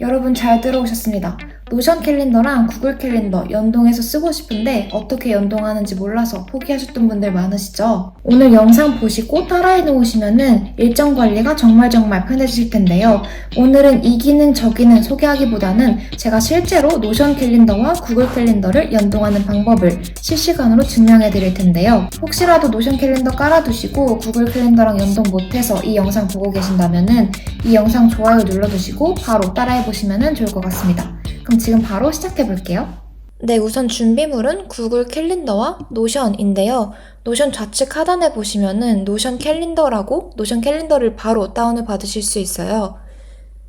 여러분 잘 들어오셨습니다. 노션 캘린더랑 구글 캘린더 연동해서 쓰고 싶은데 어떻게 연동하는지 몰라서 포기하셨던 분들 많으시죠? 오늘 영상 보시고 따라해 놓으시면은 일정 관리가 정말 정말 편해지실 텐데요. 오늘은 이 기능 저 기능 소개하기보다는 제가 실제로 노션 캘린더와 구글 캘린더를 연동하는 방법을 실시간으로 증명해 드릴 텐데요. 혹시라도 노션 캘린더 깔아두시고 구글 캘린더랑 연동 못해서 이 영상 보고 계신다면은 이 영상 좋아요 눌러주시고 바로 따라해 보시면 좋을 것 같습니다. 그럼 지금 바로 시작해 볼게요. 네, 우선 준비물은 구글 캘린더와 노션인데요. 노션 좌측 하단에 보시면은 노션 캘린더라고 노션 캘린더를 바로 다운을 받으실 수 있어요.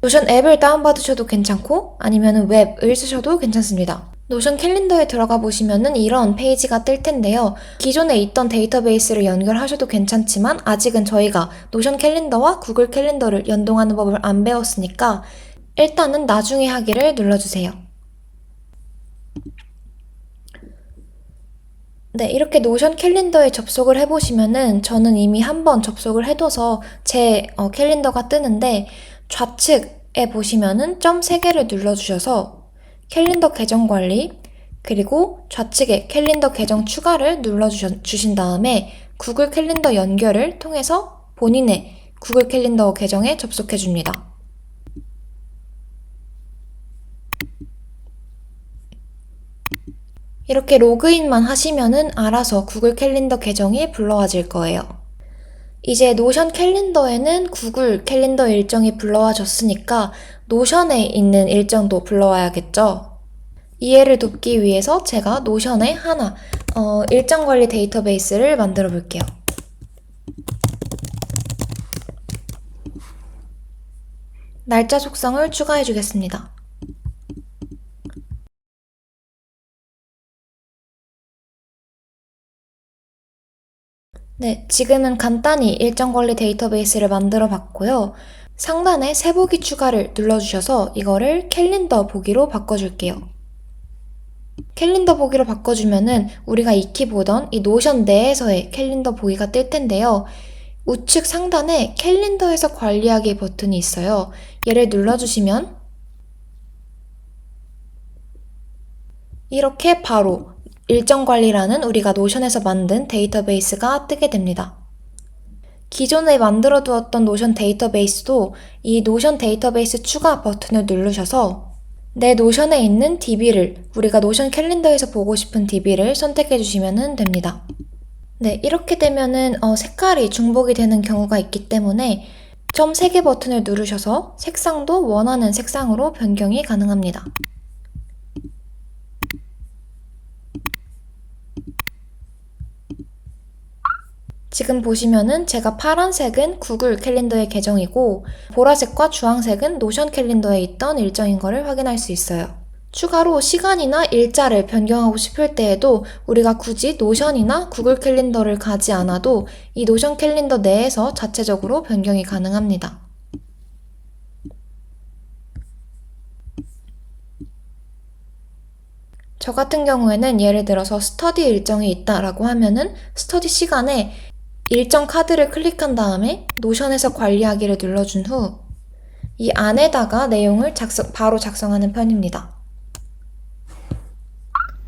노션 앱을 다운받으셔도 괜찮고 아니면 웹을 쓰셔도 괜찮습니다. 노션 캘린더에 들어가 보시면은 이런 페이지가 뜰 텐데요. 기존에 있던 데이터베이스를 연결하셔도 괜찮지만 아직은 저희가 노션 캘린더와 구글 캘린더를 연동하는 법을 안 배웠으니까 일단은 나중에 하기를 눌러주세요. 네, 이렇게 노션 캘린더에 접속을 해보시면은 저는 이미 한 번 접속을 해둬서 제 어, 캘린더가 뜨는데 좌측에 보시면은 점 3개를 눌러주셔서 캘린더 계정 관리 그리고 좌측에 캘린더 계정 추가를 눌러주신 다음에 구글 캘린더 연결을 통해서 본인의 구글 캘린더 계정에 접속해 줍니다. 이렇게 로그인만 하시면은 알아서 구글 캘린더 계정이 불러와질 거예요. 이제 노션 캘린더에는 구글 캘린더 일정이 불러와졌으니까 노션에 있는 일정도 불러와야겠죠? 이해를 돕기 위해서 제가 노션에 하나, 어, 일정 관리 데이터베이스를 만들어 볼게요. 날짜 속성을 추가해 주겠습니다. 네, 지금은 간단히 일정 관리 데이터베이스를 만들어 봤고요. 상단에 세보기 추가를 눌러주셔서 이거를 캘린더 보기로 바꿔줄게요. 캘린더 보기로 바꿔주면은 우리가 익히 보던 이 노션 내에서의 캘린더 보기가 뜰 텐데요. 우측 상단에 캘린더에서 관리하기 버튼이 있어요. 얘를 눌러주시면 이렇게 바로 일정 관리라는 우리가 노션에서 만든 데이터베이스가 뜨게 됩니다. 기존에 만들어 두었던 노션 데이터베이스도 이 노션 데이터베이스 추가 버튼을 누르셔서 내 노션에 있는 DB를 우리가 노션 캘린더에서 보고 싶은 DB를 선택해 주시면 됩니다. 네, 이렇게 되면은 어, 색깔이 중복이 되는 경우가 있기 때문에 점 3개 버튼을 누르셔서 색상도 원하는 색상으로 변경이 가능합니다. 지금 보시면은 제가 파란색은 구글 캘린더의 계정이고 보라색과 주황색은 노션 캘린더에 있던 일정인 것을 확인할 수 있어요. 추가로 시간이나 일자를 변경하고 싶을 때에도 우리가 굳이 노션이나 구글 캘린더를 가지 않아도 이 노션 캘린더 내에서 자체적으로 변경이 가능합니다. 저 같은 경우에는 예를 들어서 스터디 일정이 있다라고 하면은 스터디 시간에 일정 카드를 클릭한 다음에 노션에서 관리하기를 눌러준 후 이 안에다가 내용을 작성, 바로 작성하는 편입니다.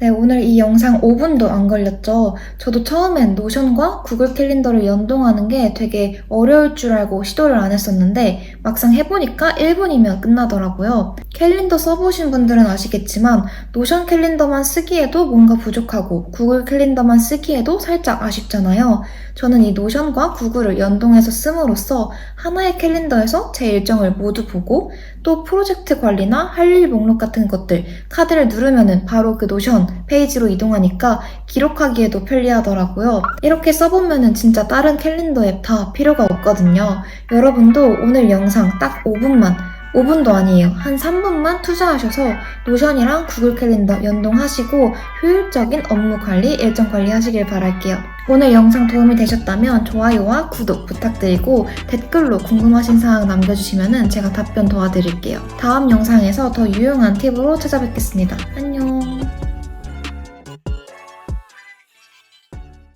네, 오늘 이 영상 5분도 안 걸렸죠? 저도 처음엔 노션과 구글 캘린더를 연동하는 게 되게 어려울 줄 알고 시도를 안 했었는데 막상 해보니까 1분이면 끝나더라고요. 캘린더 써보신 분들은 아시겠지만 노션 캘린더만 쓰기에도 뭔가 부족하고 구글 캘린더만 쓰기에도 살짝 아쉽잖아요. 저는 이 노션과 구글을 연동해서 씀으로써 하나의 캘린더에서 제 일정을 모두 보고 또 프로젝트 관리나 할 일 목록 같은 것들 카드를 누르면은 바로 그 노션 페이지로 이동하니까 기록하기에도 편리하더라고요. 이렇게 써보면은 진짜 다른 캘린더 앱 다 필요가 없거든요. 여러분도 오늘 영상 딱 5분만 5분도 아니에요. 한 3분만 투자하셔서 노션이랑 구글 캘린더 연동하시고 효율적인 업무 관리, 일정 관리 하시길 바랄게요. 오늘 영상 도움이 되셨다면 좋아요와 구독 부탁드리고 댓글로 궁금하신 사항 남겨주시면 제가 답변 도와드릴게요. 다음 영상에서 더 유용한 팁으로 찾아뵙겠습니다. 안녕!